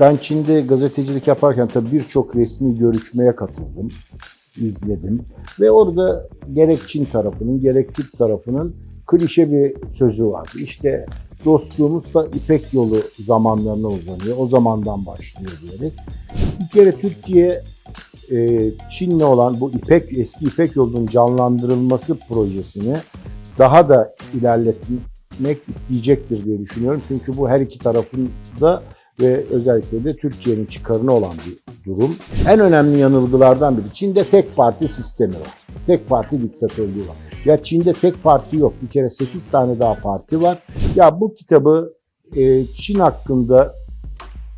Ben Çin'de gazetecilik yaparken tabii birçok resmi görüşmeye katıldım, izledim. Ve orada gerek Çin tarafının gerek Türk tarafının klişe bir sözü vardı. İşte dostluğumuz da İpek yolu zamanlarına uzanıyor. O zamandan başlıyor diyerek. Bir kere Türkiye e, Çin'le olan bu İpek eski İpek yolunun canlandırılması projesini daha da ilerletmek isteyecektir diye düşünüyorum. Çünkü bu her iki tarafın da ve özellikle de Türkiye'nin çıkarına olan bir durum. En önemli yanılgılardan biri Çin'de tek parti sistemi var. Tek parti diktatörlüğü var. Ya Çin'de tek parti yok. Bir kere 8 tane daha parti var. Ya bu kitabı e, Çin hakkında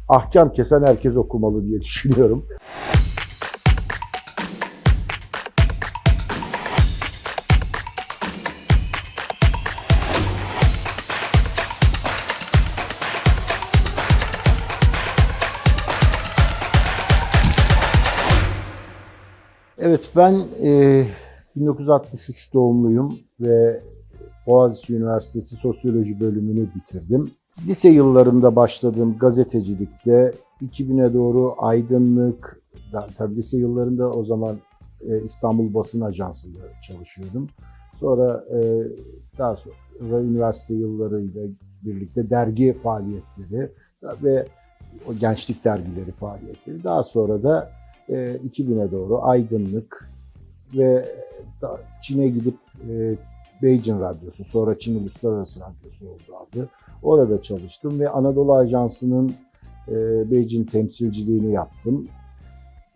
ahkam kesen herkes okumalı diye düşünüyorum. Evet ben e, 1963 doğumluyum ve Boğaziçi Üniversitesi Sosyoloji bölümünü bitirdim. Lise yıllarında başladığım gazetecilikte 2000'e doğru aydınlık, tabii lise yıllarında o zaman e, İstanbul Basın Ajansı'nda çalışıyordum. Sonra e, daha sonra üniversite yıllarıyla birlikte dergi faaliyetleri ve o gençlik dergileri faaliyetleri. Daha sonra da e, 2000'e doğru aydınlık ve Çin'e gidip e, Beijing Radyosu, sonra Çin Uluslararası Radyosu oldu adı. Orada çalıştım ve Anadolu Ajansı'nın e, Beijing temsilciliğini yaptım.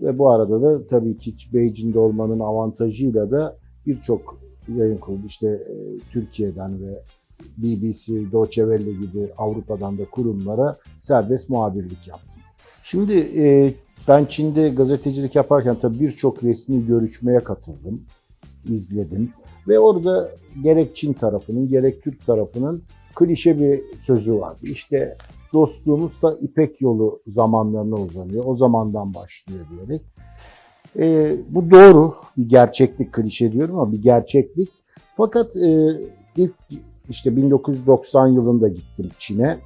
Ve bu arada da tabii ki Beijing'de olmanın avantajıyla da birçok yayın kurulu işte e, Türkiye'den ve BBC, Deutsche Welle gibi Avrupa'dan da kurumlara serbest muhabirlik yaptım. Şimdi e, ben Çin'de gazetecilik yaparken tabii birçok resmi görüşmeye katıldım, izledim. Ve orada gerek Çin tarafının gerek Türk tarafının klişe bir sözü vardı. İşte dostluğumuz da İpek yolu zamanlarına uzanıyor. O zamandan başlıyor diyerek. E, bu doğru. Bir gerçeklik klişe diyorum ama bir gerçeklik. Fakat e, ilk işte 1990 yılında gittim Çin'e.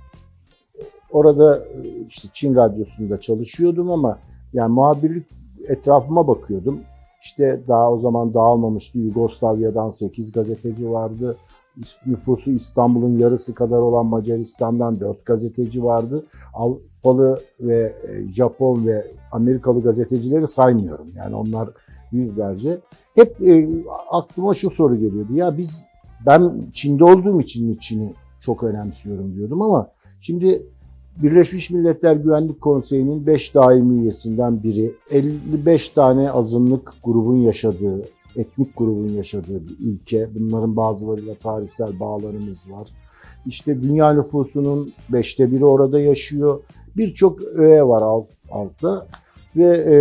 Orada e, işte Çin radyosunda çalışıyordum ama yani muhabirlik etrafıma bakıyordum. İşte daha o zaman dağılmamıştı. Yugoslavya'dan 8 gazeteci vardı. Nüfusu İstanbul'un yarısı kadar olan Macaristan'dan 4 gazeteci vardı. Avrupalı ve e, Japon ve Amerikalı gazetecileri saymıyorum. Yani onlar yüzlerce. Hep e, aklıma şu soru geliyordu. Ya biz ben Çin'de olduğum için mi Çin'i çok önemsiyorum diyordum ama şimdi Birleşmiş Milletler Güvenlik Konseyi'nin 5 daimi üyesinden biri, 55 tane azınlık grubun yaşadığı, etnik grubun yaşadığı bir ülke. Bunların bazılarıyla tarihsel bağlarımız var. İşte dünya nüfusunun beşte biri orada yaşıyor. Birçok öğe var alt, altta ve e,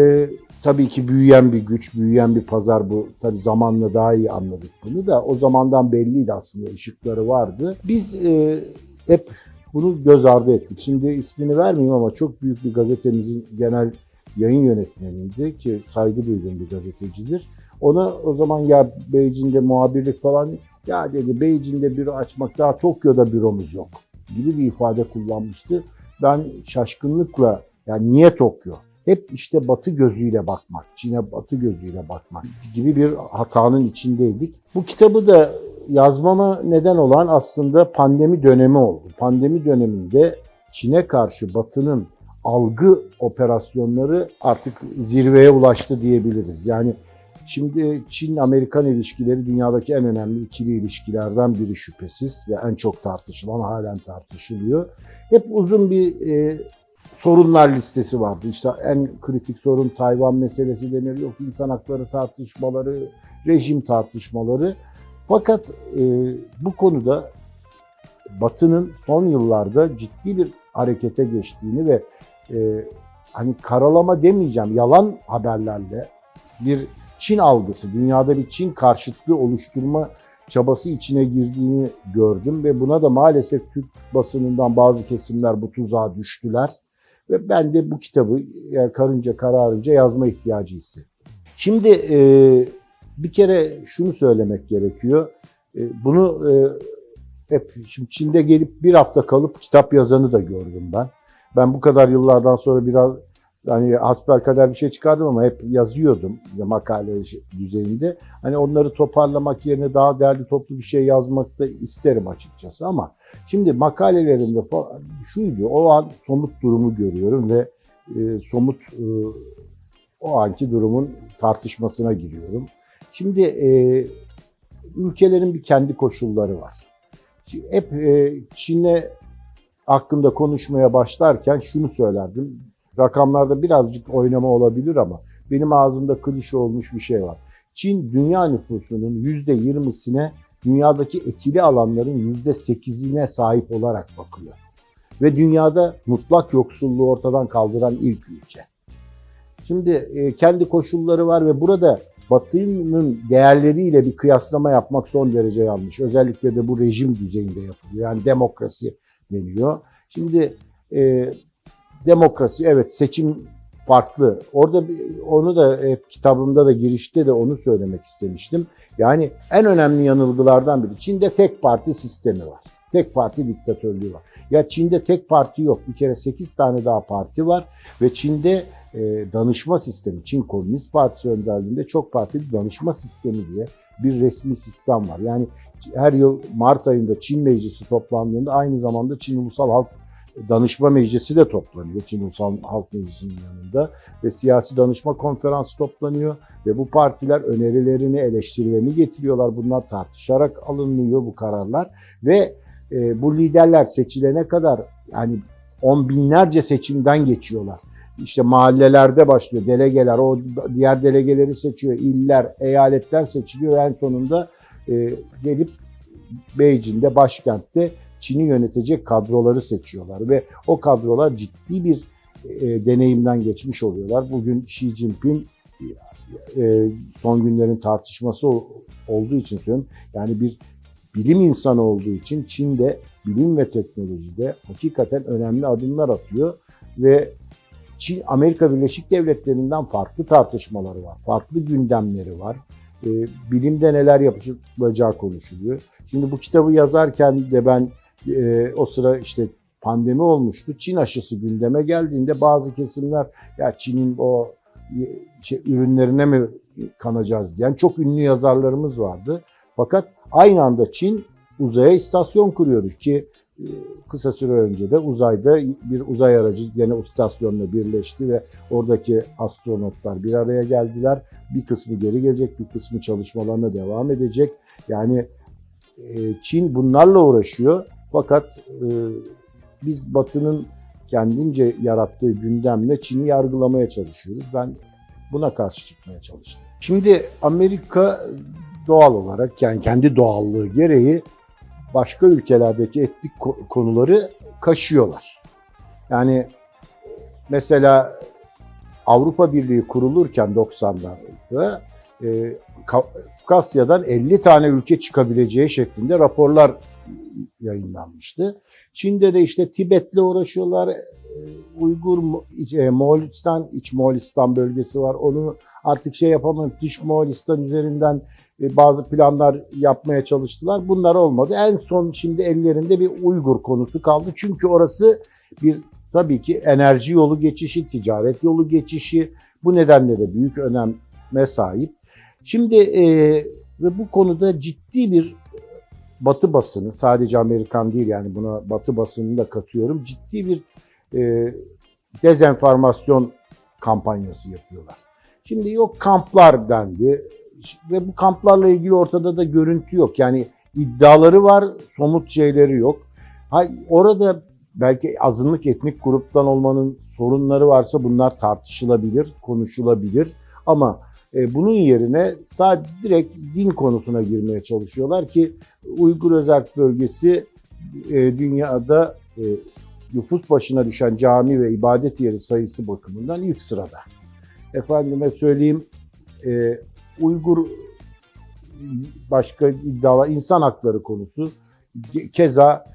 tabii ki büyüyen bir güç, büyüyen bir pazar bu. Tabii zamanla daha iyi anladık bunu da. O zamandan belliydi aslında ışıkları vardı. Biz e, hep bunu göz ardı ettik. Şimdi ismini vermeyeyim ama çok büyük bir gazetemizin genel yayın yönetmeniydi ki saygı duyduğum bir gazetecidir. Ona o zaman ya Beijing'de muhabirlik falan ya dedi Beijing'de büro açmak daha Tokyo'da büromuz yok gibi bir ifade kullanmıştı. Ben şaşkınlıkla yani niye Tokyo? Hep işte batı gözüyle bakmak, Çin'e batı gözüyle bakmak gibi bir hatanın içindeydik. Bu kitabı da yazmama neden olan aslında pandemi dönemi oldu. Pandemi döneminde Çin'e karşı Batı'nın algı operasyonları artık zirveye ulaştı diyebiliriz. Yani şimdi Çin-Amerikan ilişkileri dünyadaki en önemli ikili ilişkilerden biri şüphesiz ve en çok tartışılan halen tartışılıyor. Hep uzun bir e, sorunlar listesi vardı. İşte en kritik sorun Tayvan meselesi denir. Yok insan hakları tartışmaları, rejim tartışmaları. Fakat e, bu konuda Batı'nın son yıllarda ciddi bir harekete geçtiğini ve e, hani karalama demeyeceğim yalan haberlerle bir Çin algısı, dünyada bir Çin karşıtlığı oluşturma çabası içine girdiğini gördüm ve buna da maalesef Türk basınından bazı kesimler bu tuzağa düştüler ve ben de bu kitabı yani karınca kararınca yazma ihtiyacı hissettim. Şimdi e, bir kere şunu söylemek gerekiyor. E, bunu e, hep şimdi Çin'de gelip bir hafta kalıp kitap yazanı da gördüm ben. Ben bu kadar yıllardan sonra biraz hani hasbelkader bir şey çıkardım ama hep yazıyordum makale düzeyinde. Hani onları toparlamak yerine daha değerli toplu bir şey yazmak da isterim açıkçası ama şimdi makalelerimde fa- şuydu o an somut durumu görüyorum ve e, somut o anki durumun tartışmasına giriyorum. Şimdi e, ülkelerin bir kendi koşulları var. Hep e, Çin'le hakkında konuşmaya başlarken şunu söylerdim. Rakamlarda birazcık oynama olabilir ama benim ağzımda klişe olmuş bir şey var. Çin dünya nüfusunun %20'sine dünyadaki ekili alanların %8'ine sahip olarak bakıyor. Ve dünyada mutlak yoksulluğu ortadan kaldıran ilk ülke. Şimdi e, kendi koşulları var ve burada Batı'nın değerleriyle bir kıyaslama yapmak son derece yanlış. Özellikle de bu rejim düzeyinde yapılıyor. Yani demokrasi deniyor. Şimdi e, demokrasi evet seçim farklı. Orada onu da hep kitabımda da girişte de onu söylemek istemiştim. Yani en önemli yanılgılardan biri Çin'de tek parti sistemi var. Tek parti diktatörlüğü var. Ya Çin'de tek parti yok. Bir kere 8 tane daha parti var ve Çin'de e, danışma sistemi, Çin Komünist Partisi önderliğinde çok partili danışma sistemi diye bir resmi sistem var. Yani her yıl Mart ayında Çin Meclisi toplandığında aynı zamanda Çin Ulusal Halk Danışma Meclisi de toplanıyor Çin Ulusal Halk Meclisi'nin yanında ve siyasi danışma konferansı toplanıyor ve bu partiler önerilerini, eleştirilerini getiriyorlar. Bunlar tartışarak alınıyor bu kararlar ve e, bu liderler seçilene kadar yani on binlerce seçimden geçiyorlar. İşte mahallelerde başlıyor delegeler, o diğer delegeleri seçiyor, iller, eyaletler seçiliyor. En sonunda e, gelip Beijing'de, başkentte Çin'i yönetecek kadroları seçiyorlar ve o kadrolar ciddi bir e, deneyimden geçmiş oluyorlar. Bugün Xi Jinping e, son günlerin tartışması olduğu için söylüyorum. Yani bir bilim insanı olduğu için Çin'de bilim ve teknolojide hakikaten önemli adımlar atıyor ve Çin Amerika Birleşik Devletleri'nden farklı tartışmaları var. Farklı gündemleri var. E, bilimde neler yapılacağı konuşuluyor. Şimdi bu kitabı yazarken de ben e, o sıra işte pandemi olmuştu. Çin aşısı gündeme geldiğinde bazı kesimler ya Çin'in o şey, ürünlerine mi kanacağız diyen çok ünlü yazarlarımız vardı. Fakat aynı anda Çin uzaya istasyon kuruyordu ki kısa süre önce de uzayda bir uzay aracı yine istasyonla birleşti ve oradaki astronotlar bir araya geldiler. Bir kısmı geri gelecek, bir kısmı çalışmalarına devam edecek. Yani e, Çin bunlarla uğraşıyor. Fakat e, biz Batı'nın kendince yarattığı gündemle Çin'i yargılamaya çalışıyoruz. Ben buna karşı çıkmaya çalıştım. Şimdi Amerika doğal olarak yani kendi doğallığı gereği başka ülkelerdeki etnik ko- konuları kaşıyorlar. Yani mesela Avrupa Birliği kurulurken 90'larda e, Kafkasya'dan 50 tane ülke çıkabileceği şeklinde raporlar yayınlanmıştı. Çin'de de işte Tibet'le uğraşıyorlar. e, Uygur, e, Moğolistan, iç Moğolistan bölgesi var. Onu artık şey yapamadık. Dış Moğolistan üzerinden e, bazı planlar yapmaya çalıştılar. Bunlar olmadı. En son şimdi ellerinde bir Uygur konusu kaldı. Çünkü orası bir tabii ki enerji yolu geçişi, ticaret yolu geçişi. Bu nedenle de büyük öneme sahip. Şimdi e, ve bu konuda ciddi bir Batı basını, sadece Amerikan değil yani buna Batı basınını da katıyorum, ciddi bir e, dezenformasyon kampanyası yapıyorlar. Şimdi yok kamplar dendi ve bu kamplarla ilgili ortada da görüntü yok. Yani iddiaları var, somut şeyleri yok. Ha, orada belki azınlık etnik gruptan olmanın sorunları varsa bunlar tartışılabilir, konuşulabilir. Ama e, bunun yerine sadece direkt din konusuna girmeye çalışıyorlar ki Uygur Özerk Bölgesi e, dünyada e, nüfus başına düşen cami ve ibadet yeri sayısı bakımından ilk sırada. Efendime söyleyeyim e, Uygur başka iddialar, insan hakları konusu. Ke- Keza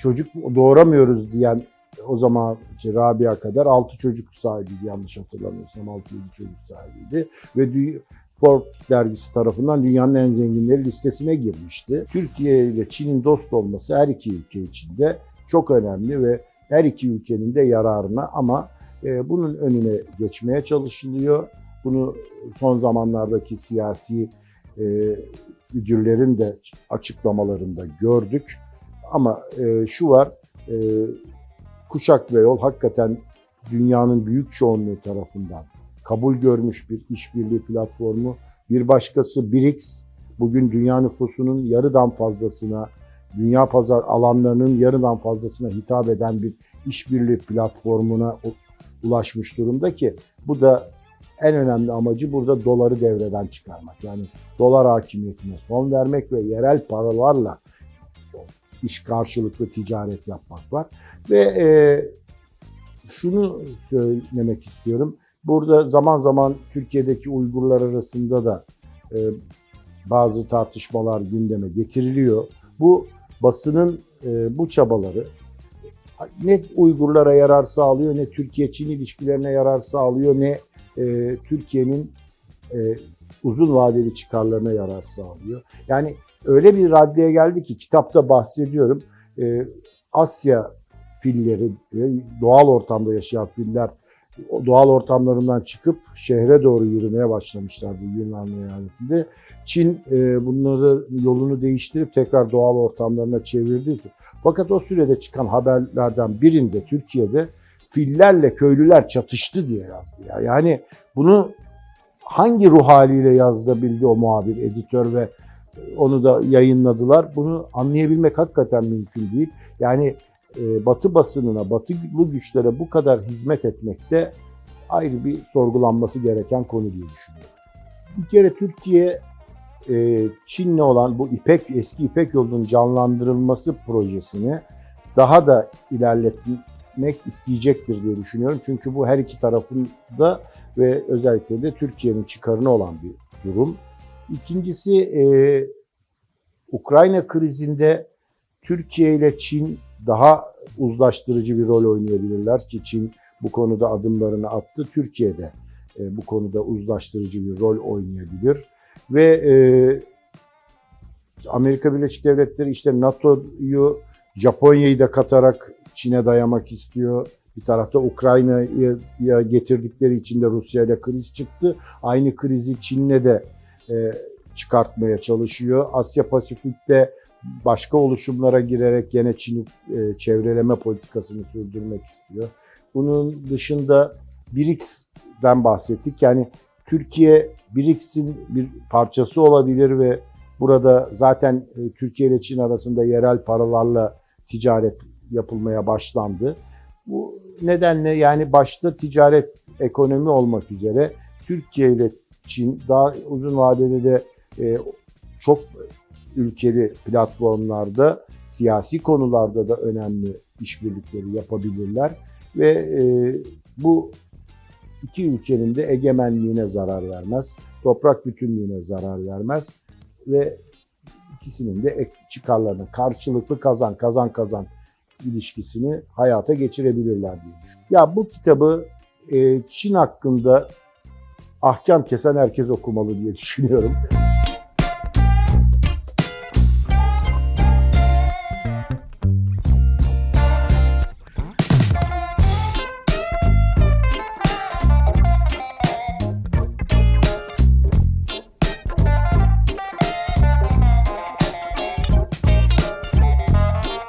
çocuk doğuramıyoruz diyen o zamanki Rabia kadar 6 çocuk sahibiydi yanlış hatırlamıyorsam 6-7 çocuk sahibiydi. Ve Forbes dergisi tarafından dünyanın en zenginleri listesine girmişti. Türkiye ile Çin'in dost olması her iki ülke için de çok önemli ve her iki ülkenin de yararına ama e, bunun önüne geçmeye çalışılıyor. Bunu son zamanlardaki siyasi e, figürlerin de açıklamalarında gördük. Ama e, şu var, e, Kuşak ve Yol hakikaten dünyanın büyük çoğunluğu tarafından kabul görmüş bir işbirliği platformu. Bir başkası BRICS, bugün dünya nüfusunun yarıdan fazlasına, dünya pazar alanlarının yarıdan fazlasına hitap eden bir işbirliği platformuna ulaşmış durumda ki bu da en önemli amacı burada doları devreden çıkarmak. Yani dolar hakimiyetine son vermek ve yerel paralarla iş karşılıklı ticaret yapmak var. Ve e, şunu söylemek istiyorum. Burada zaman zaman Türkiye'deki Uygurlar arasında da e, bazı tartışmalar gündeme getiriliyor. Bu basının e, bu çabaları ne Uygurlara yarar sağlıyor, ne Türkiye-Çin ilişkilerine yarar sağlıyor, ne e, Türkiye'nin e, uzun vadeli çıkarlarına yarar sağlıyor. Yani öyle bir raddeye geldi ki kitapta bahsediyorum. E, Asya filleri, e, doğal ortamda yaşayan filler doğal ortamlarından çıkıp şehre doğru yürümeye başlamışlar bu Yunan eyaletinde. Çin e, bunları yolunu değiştirip tekrar doğal ortamlarına çevirdi. Fakat o sürede çıkan haberlerden birinde Türkiye'de fillerle köylüler çatıştı diye yazdı. Ya. Yani bunu hangi ruh haliyle yazdıbildi o muhabir, editör ve onu da yayınladılar. Bunu anlayabilmek hakikaten mümkün değil. Yani e, Batı basınına, Batılı güçlere bu kadar hizmet etmekte ayrı bir sorgulanması gereken konu diye düşünüyorum. Bir kere Türkiye e, Çin'le olan bu İpek eski İpek yolunun canlandırılması projesini daha da ilerletmek isteyecektir diye düşünüyorum. Çünkü bu her iki tarafında ve özellikle de Türkiye'nin çıkarına olan bir durum. İkincisi e, Ukrayna krizinde Türkiye ile Çin daha uzlaştırıcı bir rol oynayabilirler ki Çin bu konuda adımlarını attı. Türkiye de e, bu konuda uzlaştırıcı bir rol oynayabilir. Ve e, Amerika Birleşik Devletleri işte NATO'yu, Japonya'yı da katarak Çin'e dayamak istiyor. Bir tarafta Ukrayna'ya getirdikleri için de Rusya ile kriz çıktı. Aynı krizi Çin'le de çıkartmaya çalışıyor. Asya Pasifik'te başka oluşumlara girerek gene Çin'i e, çevreleme politikasını sürdürmek istiyor. Bunun dışında BRICS'den bahsettik. Yani Türkiye BRICS'in bir parçası olabilir ve burada zaten e, Türkiye ile Çin arasında yerel paralarla ticaret yapılmaya başlandı. Bu nedenle yani başta ticaret ekonomi olmak üzere Türkiye ile Çin daha uzun vadede de e, çok ülkeli platformlarda siyasi konularda da önemli işbirlikleri yapabilirler ve e, bu iki ülkenin de egemenliğine zarar vermez, toprak bütünlüğüne zarar vermez ve ikisinin de çıkarlarını karşılıklı kazan kazan kazan ilişkisini hayata geçirebilirler diye. Ya bu kitabı e, Çin hakkında ahkam kesen herkes okumalı diye düşünüyorum.